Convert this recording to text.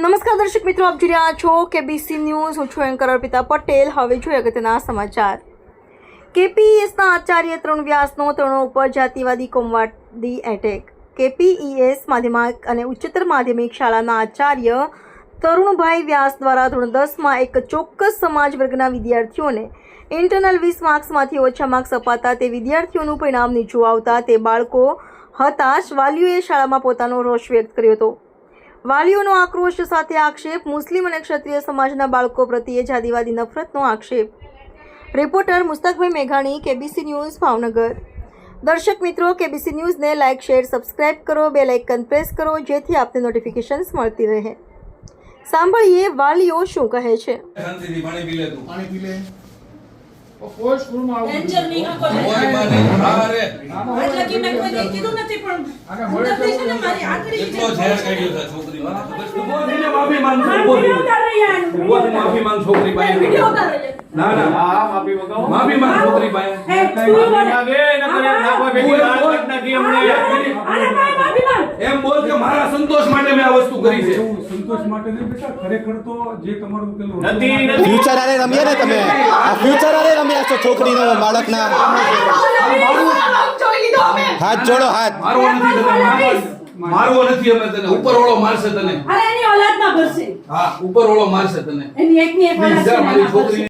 નમસ્કાર દર્શક મિત્રો, આપ જોઈ રહ્યા છો કેબીસી ન્યૂઝ હું છું એન્કર અર્પિતા પટેલ. હવે જોઈએ અગત્યના સમાચાર. કેપીએસના આચાર્ય તરુણ વ્યાસનો તરુણો ઉપર જાતિવાદી કોમવાદી એટેક કેપીઈએસ માધ્યમિક અને ઉચ્ચતર માધ્યમિક શાળાના આચાર્ય તરુણભાઈ વ્યાસ દ્વારા ધોરણ દસમાં એક ચોક્કસ સમાજ વર્ગના વિદ્યાર્થીઓને ઇન્ટરનલ વીસ માર્ક્સમાંથી ઓછા માર્ક્સ અપાતા તે વિદ્યાર્થીઓનું પરિણામ નીચું આવતા તે બાળકો હતાશ. વાલીઓએ શાળામાં પોતાનો રોષ વ્યક્ત કર્યો હતો. વાલીઓનો આક્રોશ સાથે આક્ષેપ મુસ્લિમ અને ક્ષત્રિય સમાજના બાળકો પ્રત્યે જાતિવાદી નફરતનો આક્ષેપ. રિપોર્ટર મુસ્તકભાઈ મેઘાણી કેબીસી ન્યૂઝ ભાવનગર. દર્શક મિત્રો કેબીસી ન્યૂઝને લાઇક શેર સબસ્ક્રાઇબ કરો બે લાઇકન પ્રેસ કરો જેથી આપને નોટિફિકેશન્સ મળતી રહે. સાંભળીએ વાલીઓ શું કહે છે. પાણી પી લે. કોઈ સ્કૂલમાં આવું ડેન્જર નહીં કોઈ બાને હા એટલે કે મેં કોઈ કીધું નથી પણ આને મળે અંદરથી ને મારી આંગળી કેટલો ઝેર કાઢ્યો છે. છોકરી મને માફી. ઊભો થઈને માંગ છોકરી પાસે. વીડિયો ઉતારો ના ના. હા માફી મંગાવો માફી માંગ છોકરી તું. માગે ન કોઈ બેટી વાત અમને આને માય માફી માંગ. એમ બોલ કે મારા સંતોષ માટે મેં આ વસ્તુ કરી છે સંતોષ માટે નહીં બેટા ખરેખર તો જે તમારું પેલું નથી ફ્યુચર આરે રમ્યા ને તમે આ ફ્યુચર આરે રમ્યા છો છોકરીનો બાળકના. હાથ જોડો હાથ મારવો નથી તને મારવો નથી અમે તને ઉપરવાળો મારશે તને અરે એની ઓલાદમાં ભરશે હા ઉપરવાળો મારશે તને એની એકની એક મારી છોકરી